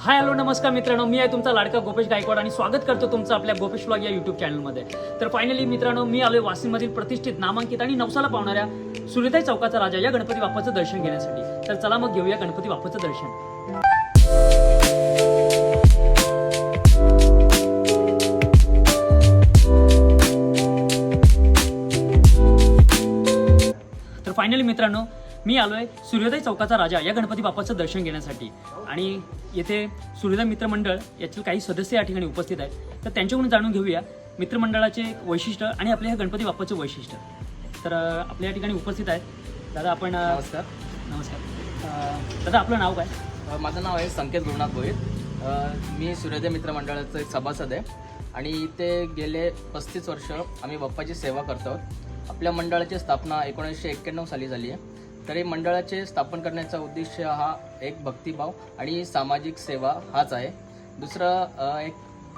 Hi hello नमस्कार मित्रांनो. मी आहे तुमचा लाडका गोपेश गायकवाड आणि स्वागत करतो तुमचं आपल्या गोपेश व्लॉग या युट्यूब चॅनलमध्ये तर फायनली मित्रांनो मी आलोय वाशिममधील प्रतिष्ठित नामांकित आणि नवसाला पावणाऱ्या सुरेताई चौकाचा राजा या गणपती बाप्पाचं दर्शन घेण्यासाठी. तर चला मग घेऊया गणपती बाप्पाचं दर्शन. तर फायनली मित्रांनो मी आलोय सूर्योदय चौकाचा राजा या गणपती बाप्पाचं दर्शन घेण्यासाठी. आणि येथे सूर्योदय मित्रमंडळ यातील काही सदस्य या ठिकाणी उपस्थित आहेत. तर त्यांच्याकडून जाणून घेऊया मित्रमंडळाचे वैशिष्ट्य आणि आपल्या ह्या गणपती बाप्पाचं वैशिष्ट्य. तर आपल्या या ठिकाणी उपस्थित आहेत. दादा आपण नमस्कार. नमस्कार. दादा आपलं नाव काय? माझं नाव आहे संकेत गुरुनाथ अ, मी सूर्योदय मित्र मंडळाचं एक सभासद आहे. आणि इथे गेले पस्तीस वर्ष आम्ही बाप्पाची सेवा करतो आपल्या मंडळाची स्थापना एकोणीसशे एक्क्याण्णव साली झाली आहे. तरी मंडळाचे स्थापन करण्याचा उद्देश हा एक भक्तिभाव आणि सामाजिक सेवा हाच आहे. दुसरं एक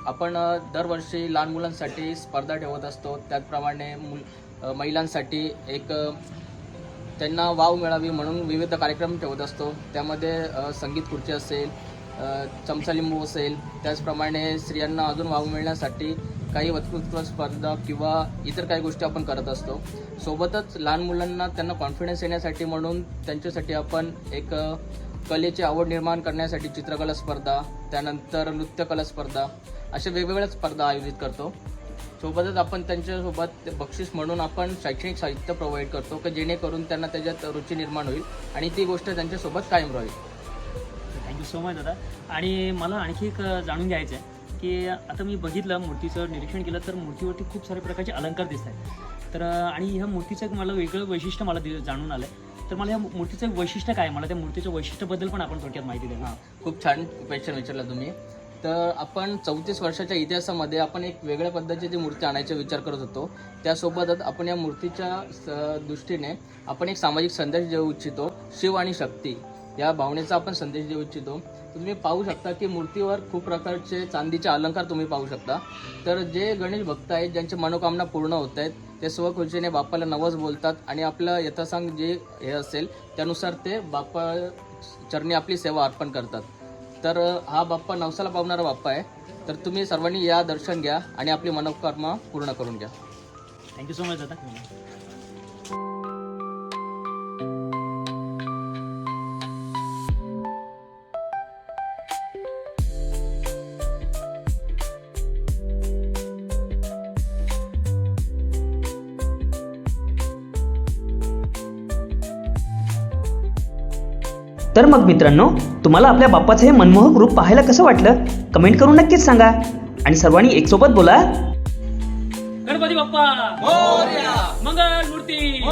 आपण दरवर्षी लहान मुलांसाठी स्पर्धा ठेवत असतो. त्याचप्रमाणे मुल महिलांसाठी एक त्यांना वाव मिळावी म्हणून विविध कार्यक्रम ठेवत असतो. त्यामध्ये संगीत खुर्ची असेल चमचा लिंबू असेल त्याचप्रमाणे स्त्रियांना अजून वाव मिळण्यासाठी काही वक्तृत्व स्पर्धा किंवा इतर काही गोष्टी आपण करत असतो. सोबतच लहान मुलांना त्यांना कॉन्फिडन्स येण्यासाठी म्हणून त्यांच्यासाठी आपण एक कलेची आवड निर्माण करण्यासाठी चित्रकला स्पर्धा त्यानंतर नृत्यकला स्पर्धा अशा वेगवेगळ्या स्पर्धा आयोजित करतो. सोबतच आपण त्यांच्यासोबत ते बक्षीस म्हणून आपण शैक्षणिक साहित्य प्रोव्हाइड करतो की जेणेकरून त्यांना त्याच्यात रुची निर्माण होईल आणि ती गोष्ट त्यांच्यासोबत कायम राहील. थँक्यू सो मच दादा. आणि मला आणखी एक जाणून घ्यायचं आहे की आता मी बघितलं मूर्तीचं निरीक्षण केलं तर मूर्तीवरती खूप सारे प्रकारचे अलंकार दिसत आहेत. तर आणि ह्या मूर्तीचं एक मला वेगळं वैशिष्ट्य मला दि- जाणून आलं तर मला ह्या मूर्तीचं एक वैशिष्ट्य काय आहे? मला त्या मूर्तीच्या वैशिष्ट्याबद्दल पण आपण थोडक्यात माहिती द्या हां खूप छान क्वेश्चन विचारला तुम्ही. तर आपण चौतीस वर्षाच्या इतिहासामध्ये आपण एक वेगळ्या पद्धतीची मूर्ती आणायचा विचार करत होतो त्यासोबतच आपण या मूर्तीच्या स- दृष्टीने आपण एक सामाजिक संदेश देऊ इच्छितो शिव आणि शक्ती. या भावनेचा आपण संदेश देऊ इच्छितो. तुम्ही पाहू शकता की मूर्तीवर खूप प्रकारचे चांदीचे अलंकार तुम्ही पाहू शकता. तर जे गणेश भक्त आहेत ज्यांची मनोकामना पूर्ण होत आहेत ते स्वखुशीने बाप्पाला नवस बोलतात आणि आपलं यथासांग जे हे असेल त्यानुसार ते बाप्पा चरणी आपली सेवा अर्पण करतात. तर हा बाप्पा नवसाला पावणारा बाप्पा आहे. तर तुम्ही सर्वांनी या दर्शन घ्या आणि आपली मनोकामना पूर्ण करून घ्या. थँक्यू सो मच दादा. तर मग मित्रांनो तुम्हाला आपल्या बाप्पाचं हे मनमोहक रूप पाहायला कसं वाटलं? कमेंट करून नक्कीच सांगा. आणि सर्वांनी एकसोबत बोला. गणपती बाप्पा! मंगल मूर्ती